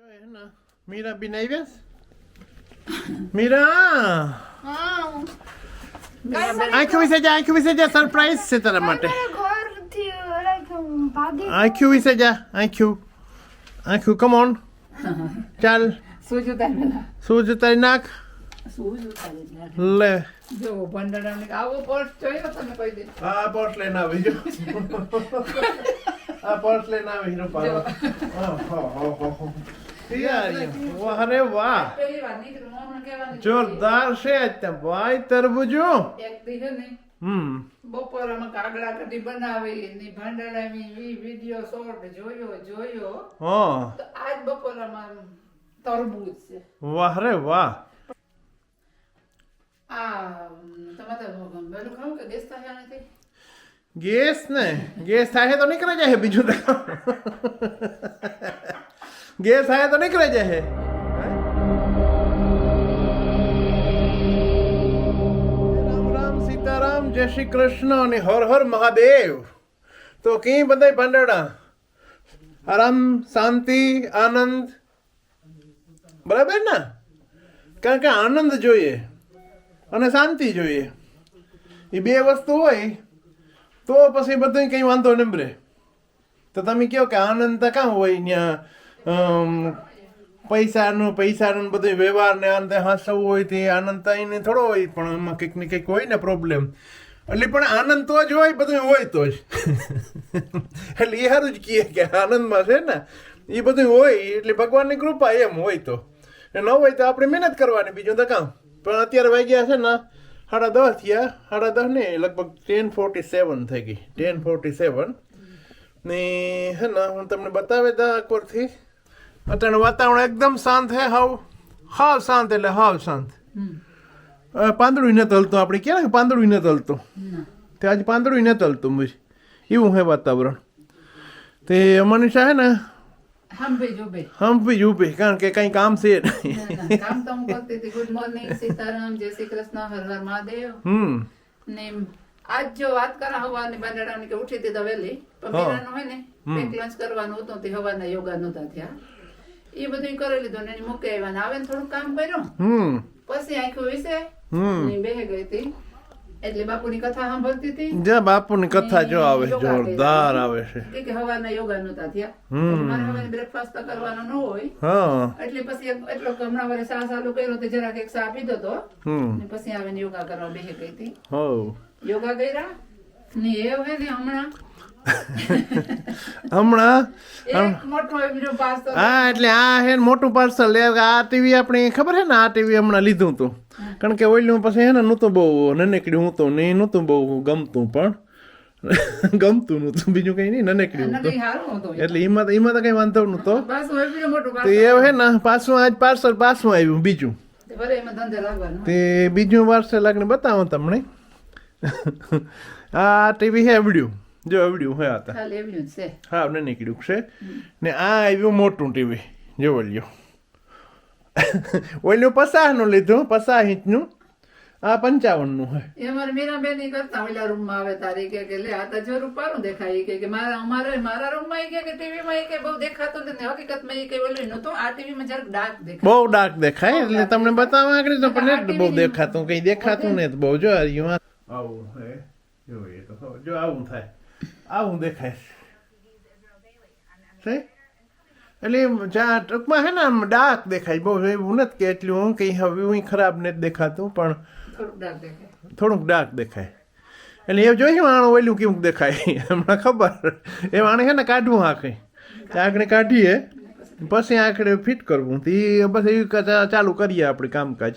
જો હે ને મીરા બી આવ્યા મીરા આંખો વિશે જા આંખો વિશે જા સરપ્રાઈઝ છે તારા માટે ઘરથી like ભાગી આંખ્યું વિશે જા આંખ્યું આંખ્યું કમ ઓન ચાલ શું જોતા પેલા શું જતારી નાખ શું જોતા એટલે લે જો ભંડારા આવો પર્સ જોયો તમે કોઈ દિન આ પર્સ લઈને આવી જો આ પર્સ લઈને આવી રૂપા વાહ રે વાહ પહેલી નીકળ્યું જોરદાર છે અત્યારે ભાઈ તરબૂજો હમ બપોરમાં કાગડા કઢી બનાવી ને ભંડારાની વી વિડિયો શોર્ટ જોયો જોયો હા તો આજ બપોરામાં તરબૂજ છે વાહ રે વાહ આ તમારે તો પેલું ખાવું કે ગેસ થાય નથી ગેસ ને ગેસ થાય તો નીકળે જાય બીજું તો ગેસ થાય તો નીકળે રામ રામ સીતારામ, જય શ્રી કૃષ્ણ અને હર હર મહાદેવ. તો કઈ બધાય ભંડારા આરામ, શાંતિ, આનંદ? બરાબર ને? કારણ કે આનંદ જોઈએ અને શાંતિ જોઈએ. એ બે વસ્તુ હોય, તો પછી બધું કંઈ વાંધો નહીં રે તો તમે કહો કે આનંદ તો કાં હોય ત્યાં પૈસાનું પૈસાનું બધું વ્યવહાર ને અંતે હસવું હોય તે આનંદ તો એને થોડો હોય, પણ એમાં કંઈક ને કંઈક હોય ને પ્રોબ્લેમ એટલે પણ આનંદ તો જ હોય બધું હોય તો જ. એટલે એ સારું જ કહે કે આનંદમાં છે ને એ બધું હોય, એટલે ભગવાનની કૃપા એમ હોય તો. ન હોય તો આપણે મહેનત કરવાની બીજું તો કામ પણ અત્યારે વાગ્યા છે ને, સાડા દસ થયા, સાડા દસ ને લગભગ ટેન ફોર્ટી સેવન થઈ ગઈ ટેન ફોર્ટી સેવન ને હે ને, હું તમને બતાવે દા એકવારથી અત્યારે વાતાવરણ એકદમ શાંત હે હાવ. હાવ શાંત એટલે હાવ શાંત. પાંદડું ને તલતો આપણે ક્યાં કે પાંદડું ને તલતો. તે આજે પાંદડું ને તલતું એવું હે વાતાવરણ. તે મનીષા હે ને હમ્પી જો બે હમ જ ઊભી કારણ કે કઈ કામ છે કામ તો હું કરતી હતી. ગુડ મોર્નિંગ સીતારામ જય શ્રી કૃષ્ણ હર હર મહાદેવ. હમ. ને આજ જો વાત કરા હવાની બંડારાની કે ઉઠી હતી તો વહેલી. પણ. મીરાનું હોય ને લંચ કરવાનું હતું તે હવાના યોગા નહોતા થયા. એ બધું કરી લીધું ને મૂકી આવ્યા ને. આવે ને થોડું કામ કર્યું. હમ. પછી આંખો વિશે હમ. બેહી ગઈ હતી. એટલે બાપુની કથા સાંભળતી હતી. જ્યાં બાપુની કથા જો આવે. જોરદાર આવે છે. કે હવાના યોગા નતા થયા. હમ. મારે હવે બ્રેકફાસ્ટ તો કરવાનો ન હોય. હા. એટલે પછી એટલો હમણાં વરે સા ચાલુ કર્યો તો જરાક એક સા આપી હમ. ને પછી આવીને યોગા કરવા બેહે ગઈ હતી. હો યોગા કર્યા ને એ હવે ને હમણાં હમણાં? તો હા એટલે આ હે મોટું પાર્સલ આ ટીવી આપણે ખબર છે ને આ ટીવી હમણાં લીધું હતું કારણ કે ઓઈલું પછી હે ને નહોતું બહુ નનેકડ્યું હતું નહીં નહોતું બહુ ગમતું પણ. ગમતું નહોતું બીજું કઈ નહીં નનેકડ્યું હતું. એટલે એમાં તો એમાં તો કઈ વાંધો નહોતો. તો પાસ એ હે ને પાછું આજ પાર્સલ પાછું આવ્યું બીજું. તે બીજું પાર્સલ લાગને બતાવો તમને. આ ટીવી હે એવડ્યું. જો એવડ્યું હે હતા છે. હા ને નીકળ્યું છે ને આ આવ્યું મોટું ટીવી. જો લ્યો ઓલું પચાસનું લીધું પચાસ ઇંચનું. આ પંચાવનનું હે એ મારે મીરાબેન કરતા ઓલા રૂમમાં આવે તારી. કે કે લે આ તો જો રૂપારું દેખાય. કે કે મારા અમારે મારા રૂમમાં કે ટીવી માં કે બહુ દેખાતું નથી. હકીકતમાં ઈ કે ઓલું નહોતું આ ટીવી માં જરાક ડાર્ક દેખાય. બહુ ડાર્ક દેખાય એટલે તમને બતાવવા આગળ તો પણ બહુ દેખાતું કઈ દેખાતું ને બહુ. જો આવું હે. જોઈએ તો જો આવું થાય. આવું દેખાય. છે એટલે જ્યાં ટૂંકમાં હે ને આમ ડાર્ક દેખાય બહુ એવું નથી કે એટલું હું કંઈ હવે હું ખરાબ નથી દેખાતું પણ થોડુંક ડાર્ક દેખાય. એટલે એ જોયું આણું ઓલું કેવું દેખાય? હમણાં ખબર. એ આણે છે ને કાઢવું આંખે. આંખને કાઢીએ પછી આંખડે ફિટ કરવું. તે એ બસ એ ચાલુ કરીએ આપણે કામકાજ.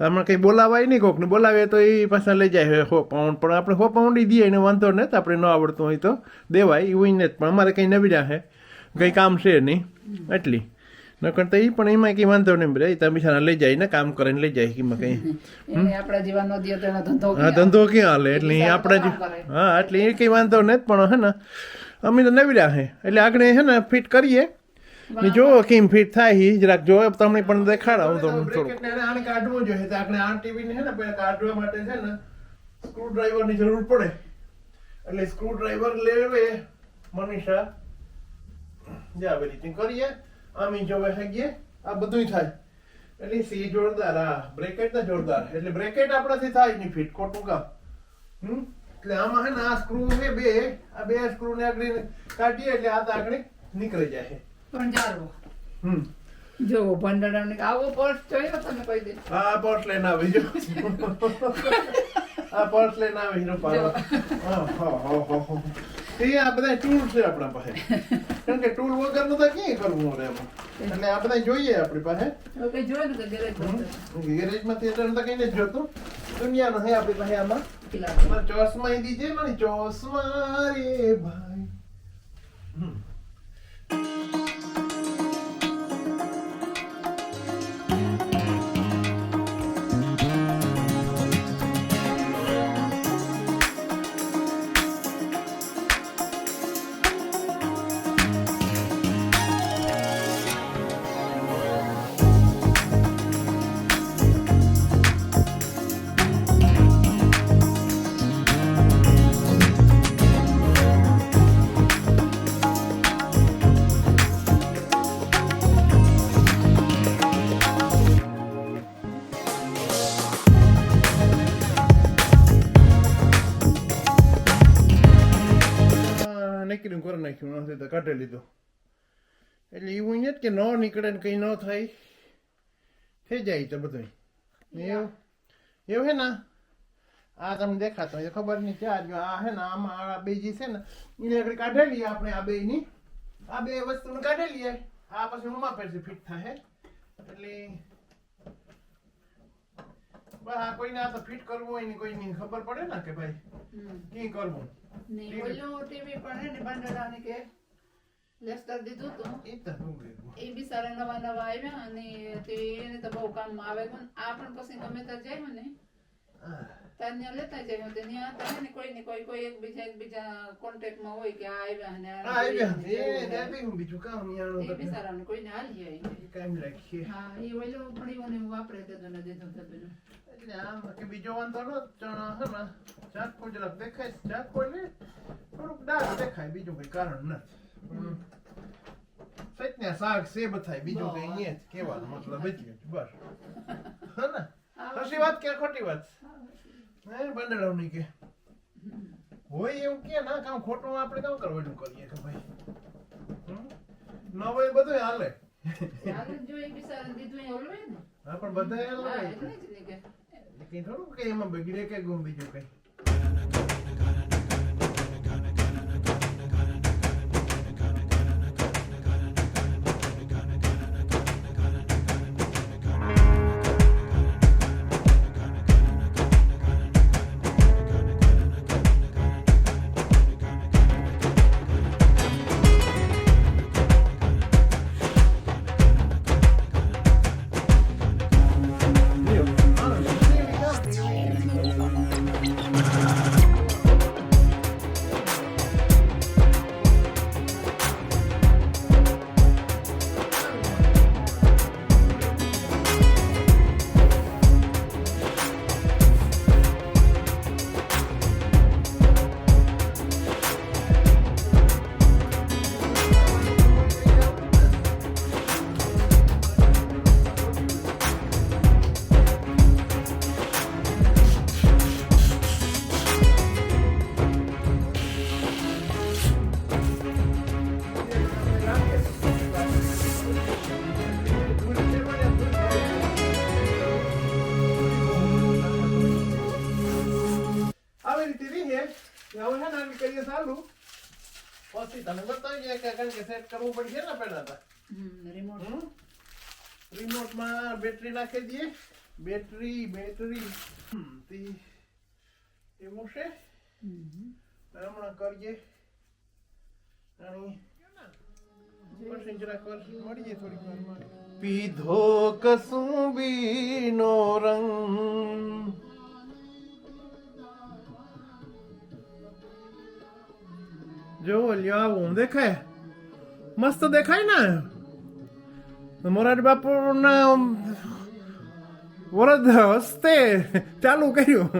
હમણાં કંઈ બોલાવાય નહીં કોકને. બોલાવીએ તો એ પાછા લઈ જાય. હો પાઉન્ડ પણ આપણે હો પાઉન્ડ દઈએ એને વાંધો નથી આપણે ન આવડતું હોય તો દેવાય. એવું ને પણ અમારે કંઈ નવી રહે કંઈ કામ છે નહીં. એટલી. નકર તો એ પણ એમાં કંઈ વાંધો નહીં રે તમે બિચારા લઈ જાય ને કામ કરીને લઈ જાય એમાં કંઈ. આપણા જેવા નો દિયો તો એનો ધંધો હા? ધંધો ક્યાં હાલે? એટલે આપણા જ હા એટલે એ કંઈ વાંધો નથી પણ હે ને અમે તો નવી હે એટલે આગળ હે ને ફિટ કરીએ. ને જો કેમ ફિટ થાય હી જરાક જો તમને પણ દેખાડા હું તમને થોડું આને કાઢવું જોઈએ તો આપણે આ ટીવી ને હે ને કાઢવા માટે છે ને સ્ક્રૂ ડ્રાઈવરની જરૂર પડે. એટલે સ્ક્રૂ ડ્રાઈવર લેવે મનીષા. જા આવી કરીએ. આમ જોવે હે ગયે. આ બધુંય થાય. એટલે સી જોરદાર આ બ્રેકેટ ને જોરદાર. એટલે બ્રેકેટ આપણાથી થાય નહીં ફિટ ખોટું કામ. હમ? એટલે આમાં હે ને આ સ્ક્રૂ છે બે આ બે સ્ક્રૂ ને આગળ કાઢીએ એટલે આ આગળ નીકળી જાય છે પણ જાળવો. હમ. જો ભંડારાને આવો પર્સ જોયો તમે કોઈ દી? આ પર્સ લઈને આવી જો આ પર્સ લઈને આવી હીરો પાડો હા હા હા હા હા. એ આ બધા ટૂલ છે આપણા પાસે. કારણ કે ટૂલ વગરનું તો ક્યાંય કરવું રહે એમાં. એટલે આ બધા જોઈએ આપણી પાસે. કઈ જોયું ને કે ગેરેજ ગેરેજમાંથી એટલે તો કઈ નથી જોતું. દુનિયાનો હે આપણી પાસે આમાં. ચોસમાં દીજે મને ચોસમાં રે ભાઈ. હમ. નીકળ્યું કરી નાખ્યું? નથી તો કાઢી લીધું. એટલે એવું નથી કે ન નીકળે ને કંઈ ન થાય થઈ જાય તો બધું એવું એવું હે ને? આ તમને દેખાતો હોય તો ખબર નહીં ક્યાં જો આ હે ને આમાં આ બેજી છે ને એને આગળ કાઢેલી આપણે આ બેની આ બે વસ્તુને કાઢેલી આ પછી ઉમા પછી ફિટ થાય. એટલે આ કોઈને આ તો ફિટ કરવું હોય ને કોઈની ખબર પડે ને કે ભાઈ કી કરવું? ને ઓલું ટીવી પણ હે ને કે લેસ્ટર દીધું તું એ તો એ બી સારા નવા નવા આવ્યા અને તે એને તો બહુ કામમાં આવે પણ આ પણ પછી ગમે ત્યાં જાય ને ત્યાં લેતા જાય તો ત્યાં તમે ને કોઈ ને કોઈ કોઈ એકબીજા એકબીજા કોન્ટેક્ટમાં હોય કે આ આવ્યા અને આ આ આવ્યા. એ જોઈએ. હું બીજું કામ નિયાણું તો સારા કોઈને હાલી જાય એ કાંઈ હા એ ઓલું પણ ને વાપરે એટલે આમ કે બીજો વાંધો ન ચણા દેખાય થોડુંક ડાઘ દેખાય બીજું કઈ કારણ નથી હમ. સાગ સેબ થાય બીજું કઈ નહીં જ કહેવાનો મતલબ જ. બસ હે ને સાચી વાત કે ખોટી વાત? નહીં બંડળાવ નહીં કે. હોય એવું કે ના કામ ખોટું આપણે કામ કરવાનું કરીએ કે ભાઈ? ન હોય બધું હાલે. હા પણ બધા કઈ થોડું કે એમાં બગડે કે ગુમ બીજું કઈ. હે ને આમ કરીએ સારું પછી તમે બતાવી જાય કે કારણ કે સેટ કરવું પડશે ને પહેલા તો હમ રિમોટ હમ? રિમોટમાં બેટરી નાખી દઈએ બેટરી બેટરી હમ, તે એવું છે હમણાં કરીએ અને પછી જરાક વાર મળીએ થોડીક વારમાં. પીધો કસુંબીનો રંગ જો લ્યો આવું દેખાય મસ્ત દેખાય ને મોરારી બાપુ ના વરદ હસ્તે ચાલુ કર્યું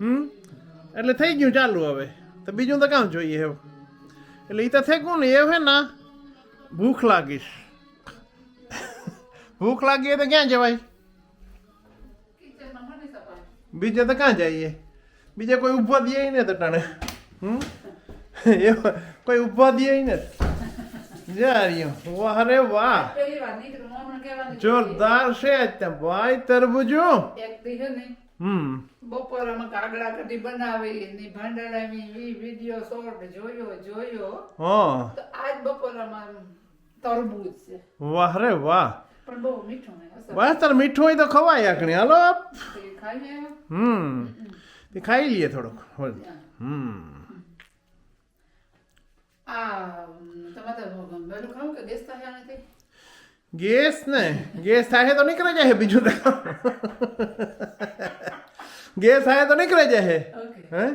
હમ એટલે થઈ ગયું ચાલુ હવે તો બીજું તો કામ જોઈએ હવે એટલે એ તો થઈ ગયું ને એ હે ને ભૂખ લાગીશ ભૂખ લાગી હોય તો ક્યાં જવાય કિચનમાં મને સપાય બીજે તો ક્યાં જઈએ બીજે કોઈ ઊભો દે ને તો ટાણે હમ? કોઈ ઊભો દે ને વાહ રે વાહ. જોરદાર છે ત્યાં. ભાઈ તરબૂજો. બપોરે હમ. બપોરમાં કાગડા કઢી બનાવી ને ભંડારાની વી વીડિયો શોર્ટ જોયો જોયો. હા. તો આજ બપોરામાં તરબૂજ છે. વાહ રે વાહ. પણ બહુ મીઠું બસ તાર મીઠું હોય તો ખવાય આકણી હાલો? હમ. તે ખાઈ લઈએ થોડુંક. હમ. ખાવું કે ગેસ ને ગેસ થાય તો નીકળે જાય બીજું તો. ગેસ થાય તો નીકળે જાય. હે?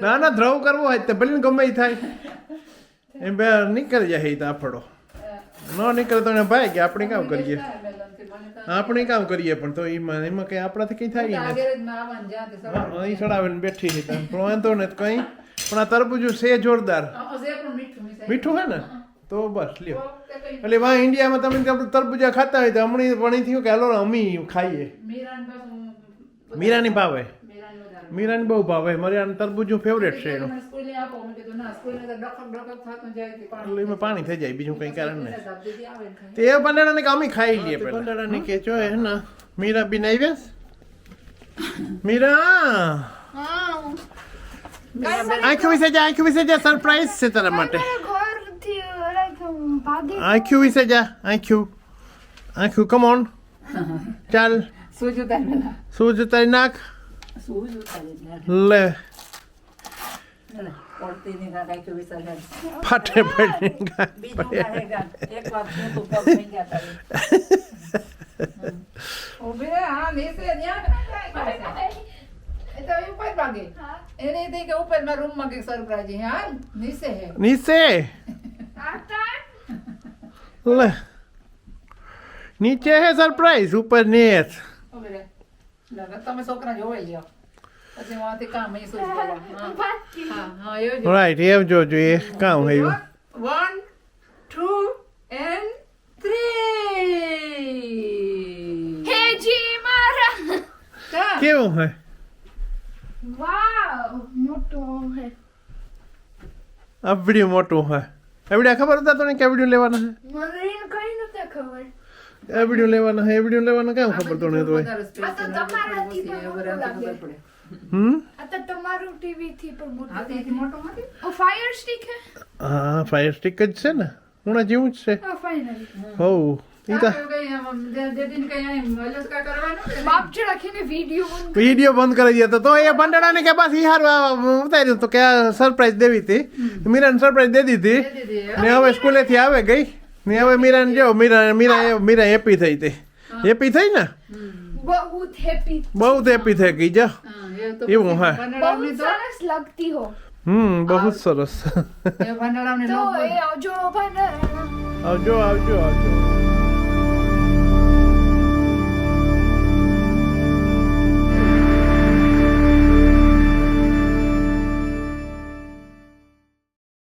ના ના દ્રવ કરવો હોય તો ભલે ગમે એ થાય. એમ બે નીકળી જાય તો આપણો. ન નીકળે તો ભાઈ કે આપણે કામ કરીએ. આપણે કામ કરીએ પણ તો એમાં એમાં કઈ આપણાથી કઈ થાય નહીં. અહીં ચડાવીને બેઠી હતી પણ વાંધો ને કઈ. પણ આ તરબૂજું છે જોરદાર. મીઠું. હે ને? તો બસ લ્યો. એટલે વાં ઇન્ડિયામાં તમે આપણે તરબૂજા ખાતા હોય તો હમણાં પણ થયું કે હાલો ને અમી ખાઈએ. મીરાની ભાવે. મીરાને બહુ ભાવે. મારી આને તરબૂજું ફેવરેટ છે એનું. મને સ્કૂલે આપો. મેં કીધું ના સ્કૂલે તો ડખક ડખક થતું જાય તે એટલે પાણી એમાં પાણી થઈ જાય બીજું કઈ કારણ નહીં. તે એ કે અમે ખાઈ લઈએ બંડાળાને કે જો હે? ને. મીરા બી આવ્યા મીરા! આંખ્યું વિશે જા આંખ્યું વિશે જા સરપ્રાઈઝ છે તારા માટે. આંખ્યું વિશે જા આંખ્યું આંખ્યું કમ ઓન ચાલ. સૂજ તારી નાખ. લે. ફાટે પડી નીચે નીચે હે. નીચે લે. નીચે હે સરપ્રાઈઝ ઉપર લે, તમે છોકરા જોઈ લ્યો. પછી વાંથી કામ અહીં શું હા. હા, હા, એવું રાઈટ એમ જો જોઈએ કામ થયું વન ટુ એન્ડ થ્રી હે મારા. કેવું હે? વાવ મોટો હે. અબડ્યું મોટું હે. એવડ્યા ખબર હતા તને કેવડ્યું લેવાના લેવાના મને કઈ નતા ખબર. હે એવડ્યું લેવાના હે એવડ્યું લેવાના કેમ ખબર તો નહીં તો આ તો છે, નકર તમારાથી ઓછી, પણ હવે રાતે મોટું ખબર પડે. હમ? આ તો તમારું ટીવી થી પણ મોટું હાથેથી મોટો નથી? ઓ ફાયર સ્ટિક હે? હા ફાયર સ્ટિક જ છે ને? હું જેવું જ છે. ફાઇનલી રાખીને વિડિયો બંધ વીડિયો બંધ કરી દીધો તો એ બંડાળાને કે બસ હારું ઉતાર્યું તો કે સરપ્રાઈઝ દેવી હતી. મીરાને સરપ્રાઈઝ દે દીધી. હે? ને હવે સ્કૂલેથી આવે ગઈ. ને હવે મીરાને જો મીરા મીરા મીરા હેપી થઈ હતી હેપી થઈ ને બહુ હેપી બહુ હેપી થઈ ગઈ જો હા, એ તો એવું, હા. બહુ સરસ લગતી હો હમ બહુ જ સરસ એ. એ આવજો આવજો આવજો